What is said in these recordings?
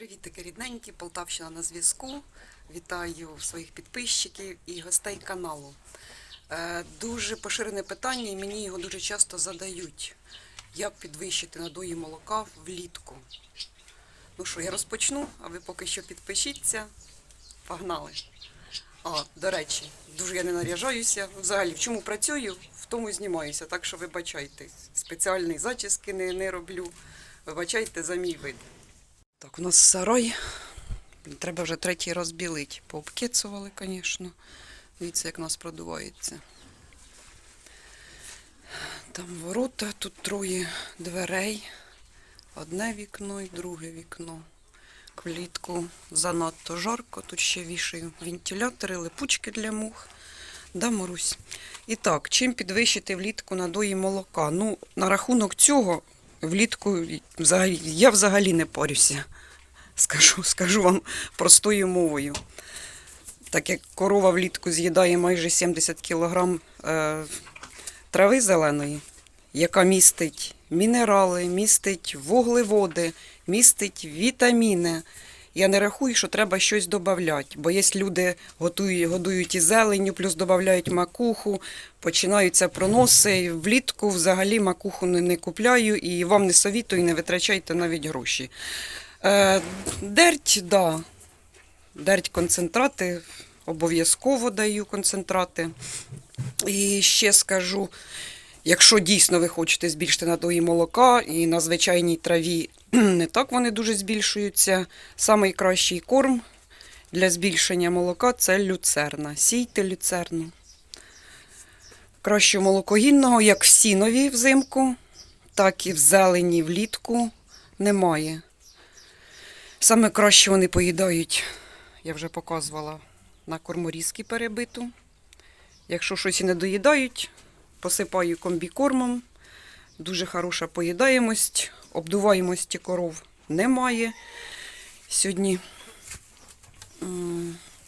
Привіт, таки рідненькі, Полтавщина на зв'язку. Вітаю своїх підписчиків і гостей каналу. Е, Дуже поширене питання, і мені його дуже часто задають. Як підвищити надої молока влітку? Ну що, я розпочну, а ви поки що підпишіться. Погнали. А, до речі, дуже я не наряжаюся. Взагалі, в чому працюю, в тому і знімаюся. Так що вибачайте. Спеціальні зачіски не, не роблю. Вибачайте за мій вид. Так, у нас сарай. Треба вже третій раз білить. Пообкецували, звісно. Дивіться, як у нас продувається. Там ворота, тут троє дверей. Одне вікно і друге вікно. Влітку занадто жарко. Тут ще вішаю вентилятори, липучки для мух. Да, Марусь? І так, чим підвищити влітку надої молока? Ну, на рахунок цього влітку взагалі, я взагалі не парюся. Скажу, скажу вам простою мовою. Так як корова влітку з'їдає майже 70 кг е, трави зеленої, яка містить мінерали, містить вуглеводи, містить вітаміни. Я не рахую, що треба щось додати, бо є люди готують, годують і зеленню, плюс додають макуху, починаються проноси. Влітку взагалі макуху не, не купляю і вам не совітую, не витрачайте навіть гроші. Е, дерть, да. Дерть концентрати, обов'язково даю концентрати. І ще скажу, якщо дійсно ви хочете збільшити надої молока і на звичайній траві не так вони дуже збільшуються. Самий кращий корм для збільшення молока це люцерна. Сійте люцерну. Кращого молокогінного, як в сінові взимку, так і в зелені влітку немає. Саме краще вони поїдають, я вже показувала, на корморізки перебиту. Якщо щось і не доїдають, посипаю комбікормом. Дуже хороша поїдаємость, обдуваємості коров немає. Сьогодні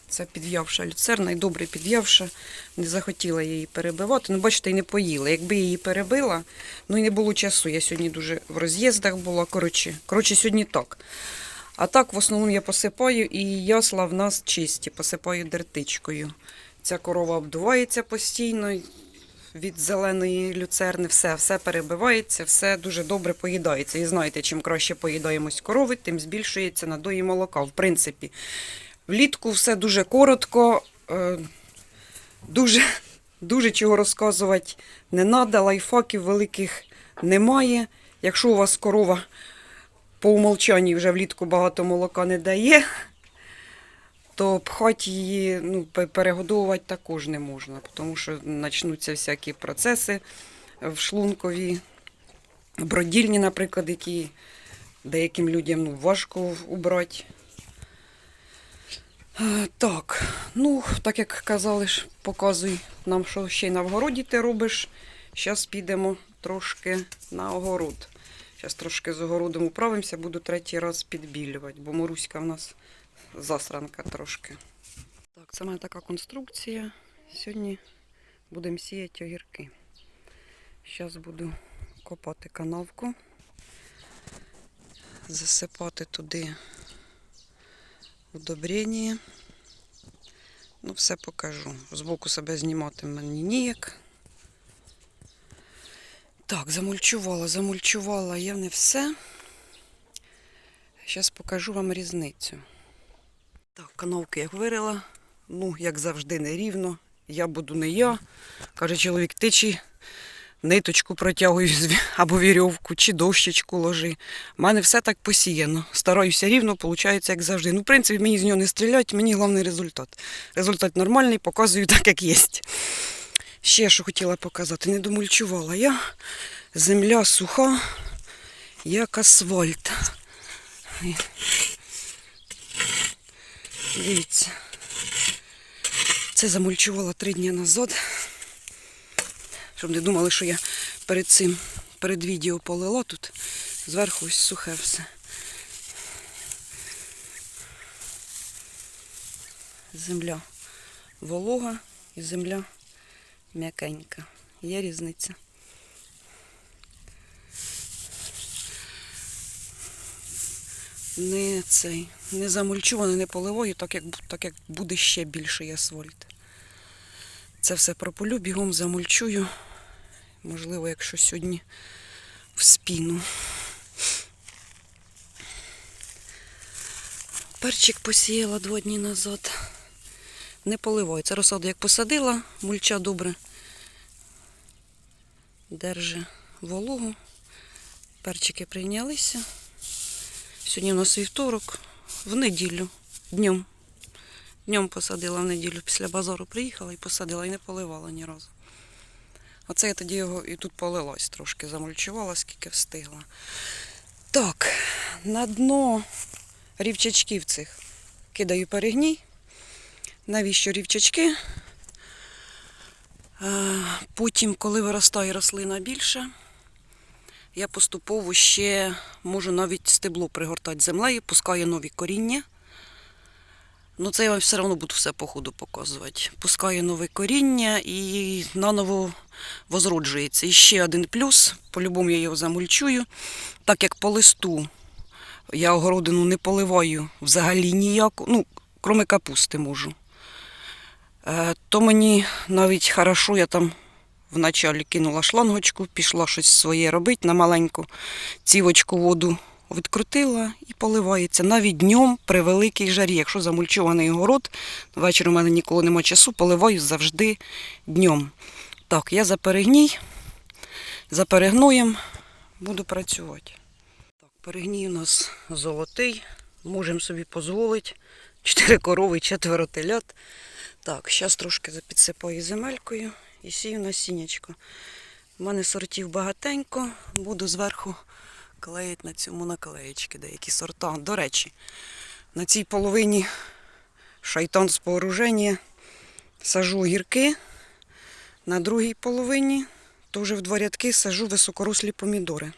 це підв'явша люцерна і добре підв'явша. Не захотіла її перебивати. Ну, бачите, і не поїла. Якби її перебила, ну і не було часу. Я сьогодні дуже в роз'їздах була. Коротше, коротше, сьогодні так. А так, в основному я посипаю і ясла в нас чисті, посипаю дертичкою. Ця корова обдувається постійно від зеленої люцерни, все, все перебивається, все дуже добре поїдається. І знаєте, чим краще поїдаємось корови, тим збільшується надої молока. В принципі, влітку все дуже коротко, е, дуже, дуже чого розказувати не треба, лайфхаків великих немає. Якщо у вас корова по умолчанні вже влітку багато молока не дає, то пхати її, ну, перегодовувати також не можна, тому що почнуться всякі процеси в шлункові, бродільні, наприклад, які деяким людям ну, важко убрати. Е, Так, ну, так як казали ж, показуй нам, що ще й на вгороді ти робиш. Зараз підемо трошки на огород. Зараз трошки з огородом управимося, буду третій раз підбілювати, бо Маруська в нас засранка трошки. Так, це в така конструкція. Сьогодні будемо сіяти огірки. Зараз буду копати канавку, засипати туди удобрення. Ну, все покажу. Збоку себе знімати мені ніяк. Так, замульчувала, замульчувала я не все. Зараз покажу вам різницю. Так, канавки як вирила. Ну, як завжди, нерівно. Я буду не я. Каже чоловік, ти ниточку ві- або вірьовку, чи дощечку ложи. У мене все так посіяно. Стараюся рівно, виходить, як завжди. Ну, в принципі, мені з нього не стрілять, мені головний результат. Результат нормальний, показую так, як є. Ще що хотіла показати, не домульчувала я. Земля суха, як асфальт. Дивіться. Це замульчувала три дні назад. Щоб не думали, що я перед цим, перед відео полила тут. Зверху ось сухе все. Земля волога і земля м'якенька. Є різниця. не цей, не замульчуване, не поливаю, так як, так як буде ще більший асфальт. Це все прополю, бігом замульчую. Можливо, якщо сьогодні в спіну. Перчик посіяла два дні назад. Не поливаю. Це розсаду як посадила, мульча добре держи вологу. Перчики прийнялися. Сьогодні у нас вівторок, в неділю, днем. Днем посадила в неділю. Після базару приїхала і посадила, і не поливала ні разу. Оце я тоді його і тут полилась трошки, замульчувала, скільки встигла. Так, на дно рівчачків цих кидаю перегній. Навіщо рівчачки? Потім, коли виростає рослина більше, я поступово ще можу навіть стебло пригортати землею, пускаю нові коріння. Ну, це я вам все одно буду все по ходу показувати. Пускаю нове коріння і наново возроджується. І ще один плюс, по-любому я його замульчую, так як по листу я огородину не поливаю взагалі ніяку, ну, кроме капусти можу. Е, То мені навіть хорошо, я там вначалі кинула шлангочку, пішла щось своє робити на маленьку цівочку воду відкрутила і поливається. Навіть днем при великій жарі. Якщо замульчований город, ввечері у мене ніколи нема часу, поливаю завжди днем. Так, я за перегній, за перегноєм буду працювати. Так, перегній у нас золотий, можемо собі дозволити. Чотири корови, четверо телят. Так, зараз трошки підсипаю земелькою і сію насіннячко. У мене сортів багатенько, буду зверху клеїти на цьому наклеєчки деякі сорта. До речі, на цій половині шайтан з пооруження сажу огірки, на другій половині теж в два рядки сажу високорослі помідори.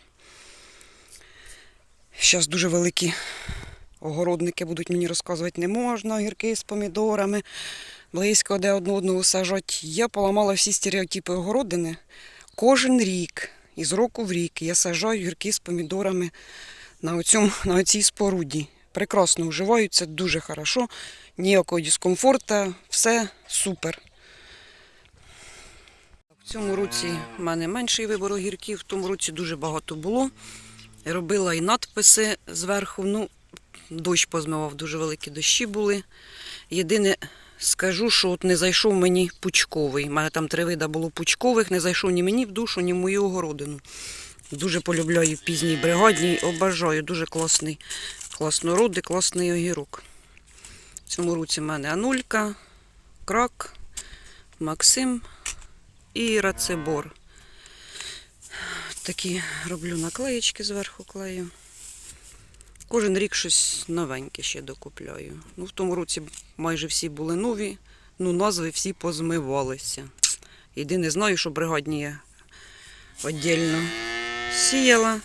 Зараз дуже великі огородники будуть мені розказувати, не можна огірки з помідорами, близько один одну одного сажать. Я поламала всі стереотипи огородини. Кожен рік, із року в рік, я сажаю гірки з помідорами на, оцьому, на оцій споруді. Прекрасно вживаються, дуже хорошо, ніякого дискомфорту, все супер. В цьому році в мене менший вибор огірків, в тому році дуже багато було. Робила і надписи зверху. Ну, дощ позмивав, дуже великі дощі були. Єдине, скажу, що от не зайшов мені пучковий. У мене там три вида було пучкових, не зайшов ні мені в душу, ні в мою огородину. Дуже полюбляю пізній бригадній, обажаю, дуже класний, класнородий, класний огірок. В цьому році в мене Анулька, Крак, Максим і Рацебор. Такі роблю наклеєчки зверху клею. Кожен рік щось новеньке ще докупляю. Ну, в тому році майже всі були нові, ну назви всі позмивалися. Єдине знаю, що бригадні я віддільно сіяла,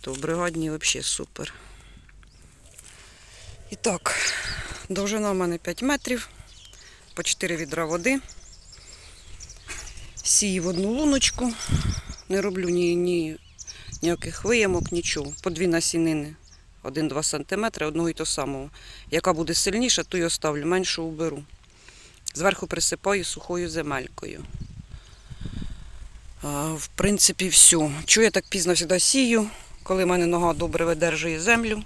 то бригадні взагалі супер. І так, довжина в мене 5 метрів, по 4 відра води. Сію в одну луночку, не роблю ні, ні ніяких виямок, нічого. По дві насінини. 1-2 см одного і того самого. Яка буде сильніша, ту й оставлю, меншу уберу. Зверху присипаю сухою земелькою. В принципі, все. Чую, я так пізно завжди сію, коли в мене нога добре видержує землю.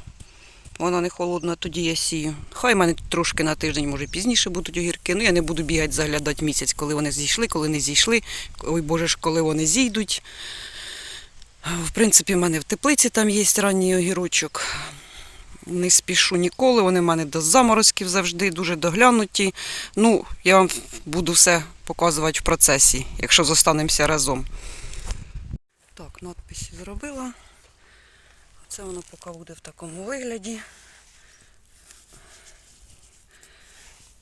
Вона не холодна, тоді я сію. Хай в мене трошки на тиждень, може, пізніше будуть огірки. Ну, я не буду бігати, заглядати місяць, коли вони зійшли, коли не зійшли. Ой Боже ж, коли вони зійдуть. В принципі, в мене в теплиці там є ранній огірочок. Не спішу ніколи, вони в мене до заморозків завжди дуже доглянуті. Ну, я вам буду все показувати в процесі, якщо зостанемося разом. Так, надписи зробила. Це воно поки буде в такому вигляді.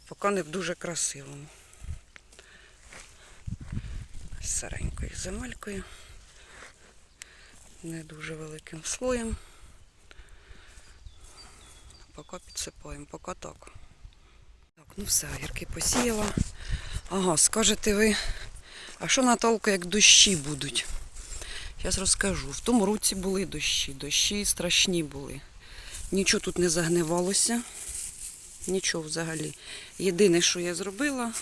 Поки не в дуже красивому. З Сиренькою земелькою не дуже великим слоєм. Поки підсипаємо, поки так. Ну все, гірки посіяла. Ага, скажете ви, а що Наталка, як дощі будуть? Зараз розкажу. В тому році були дощі, дощі страшні були. Нічого тут не загнивалося. Нічого взагалі. Єдине, що я зробила,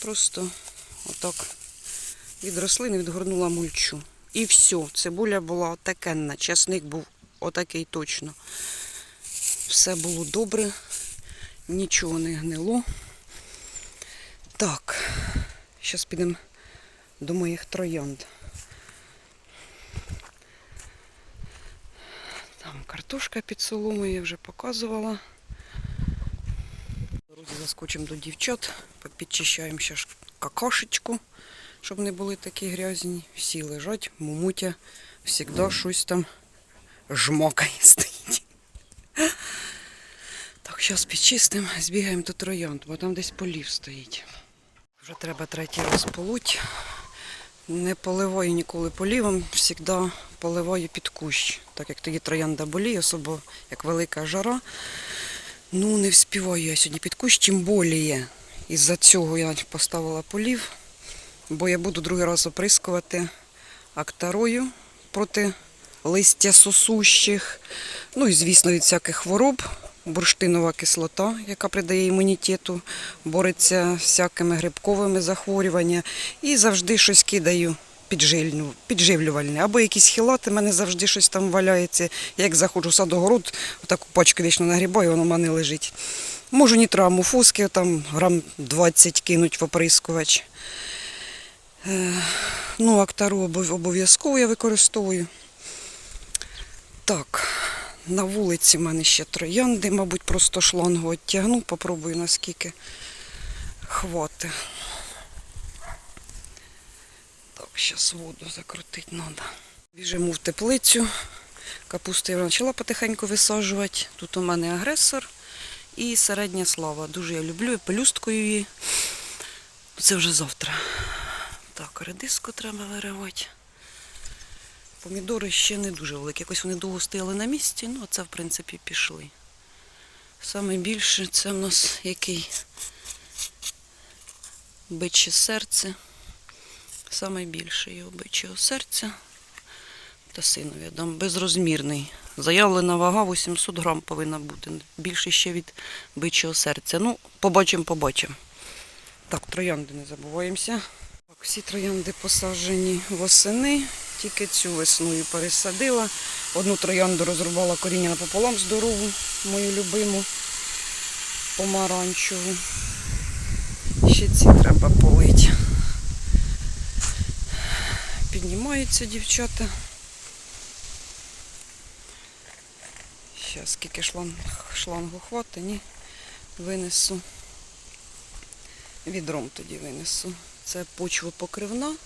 просто отак від рослини відгорнула мульчу. І все. Цибуля була отакенна. Часник був отакий точно. Все було добре, нічого не гнило. Так, зараз підемо до моїх троянд. Там картошка під соломою, я вже показувала. Заскочимо до дівчат, підчищаємо ще ж какашечку, щоб не були такі грязні. Всі лежать, мумутя, завжди щось там жмокає стоїть. Так, зараз підчистимо, збігаємо до троянд, бо там десь полів стоїть. Вже треба третій раз полуть. Не поливаю ніколи полівом, завжди поливаю під кущ. Так як тоді троянда боліє, особливо як велика жара. Ну, не вспіваю я сьогодні під кущ, тим боліє. Із-за цього я поставила полів, бо я буду другий раз оприскувати актарою проти листя сосущих. Ну і, звісно, від всяких хвороб. Бурштинова кислота, яка придає імунітету, бореться з всякими грибковими захворюваннями. І завжди щось кидаю підживлювальне. Або якісь хілати, в мене завжди щось там валяється. Як заходжу в садогород, отаку пачку вічно нагрібаю, воно в мене лежить. Можу нітраму фуски, там грам 20 кинуть в оприскувач. Ну, актару обов'язково я використовую. Так, на вулиці в мене ще троянди, мабуть, просто шлангу оттягну, попробую наскільки хвати. Так, зараз воду закрутити треба. Біжимо в теплицю. Капусту я почала потихеньку висаджувати. Тут у мене агресор і середня слава. Дуже я люблю, і пелюсткою її. Це вже завтра. Так, редиску треба виривати. Помідори ще не дуже великі. Якось вони довго стояли на місці, ну а це в принципі пішли. Саме більше це в нас який биче серце. Саме більше його бичого серця. Та синові дам безрозмірний. Заявлена вага 800 грам повинна бути. Більше ще від бичого серця. Ну, побачимо, побачимо. Так, троянди не забуваємося. Всі троянди посаджені восени. Тільки цю весною пересадила. Одну троянду розрубала коріння напополам здорову, мою любиму помаранчеву. Ще ці треба полити. Піднімаються дівчата. Зараз скільки шланг, шлангу хватить, ні, винесу. Відром тоді винесу. Це почвопокривна.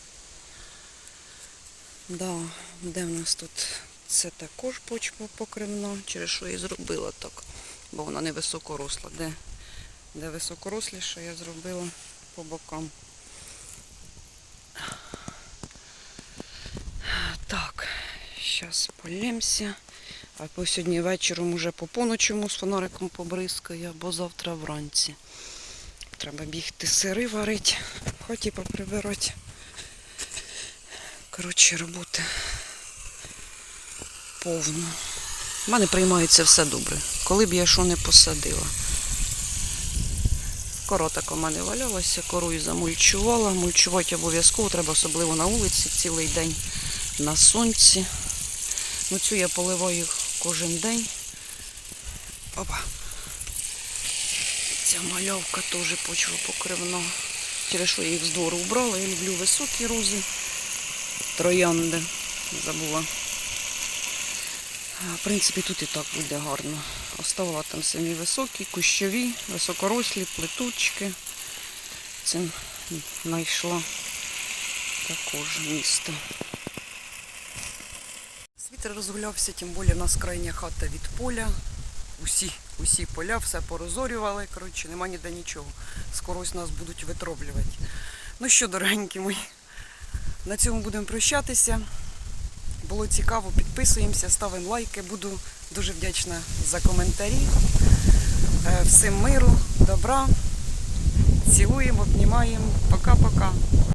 Да, де в нас тут? Це також почва покривна, через що я і зробила так, бо вона не високоросла. Де, де високоросліша, я зробила по бокам. Так, зараз полємося. А по сьогодні вечором уже по поночому з фонариком побризкаю, або завтра вранці. Треба бігти сири варити, в хаті поприбирати. Коротше, роботи повно. У мене приймається все добре. Коли б я що не посадила. Кора така в мене валялася, корою замульчувала. Мульчувати обов'язково треба, особливо на вулиці, цілий день на сонці. Ну цю я поливаю кожен день. Опа. Ця малявка теж почва почвопокривна. Через що я їх з двору убрала. Я люблю високі рози. Троянди. Забула. В принципі, тут і так буде гарно. Оставила там самі високі, кущові, високорослі, плетучки. Це знайшла також місто. Світер розгулявся, тим більше в нас крайня хата від поля. Усі, усі поля, все порозорювали. Коротше, нема ніде нічого. Скоро ось нас будуть витроблювати. Ну що, дорогенькі мої, на цьому будемо прощатися. Було цікаво, підписуємося, ставимо лайки. Буду дуже вдячна за коментарі. Е, Всім миру, добра. Цілуємо, обнімаємо. Пока-пока.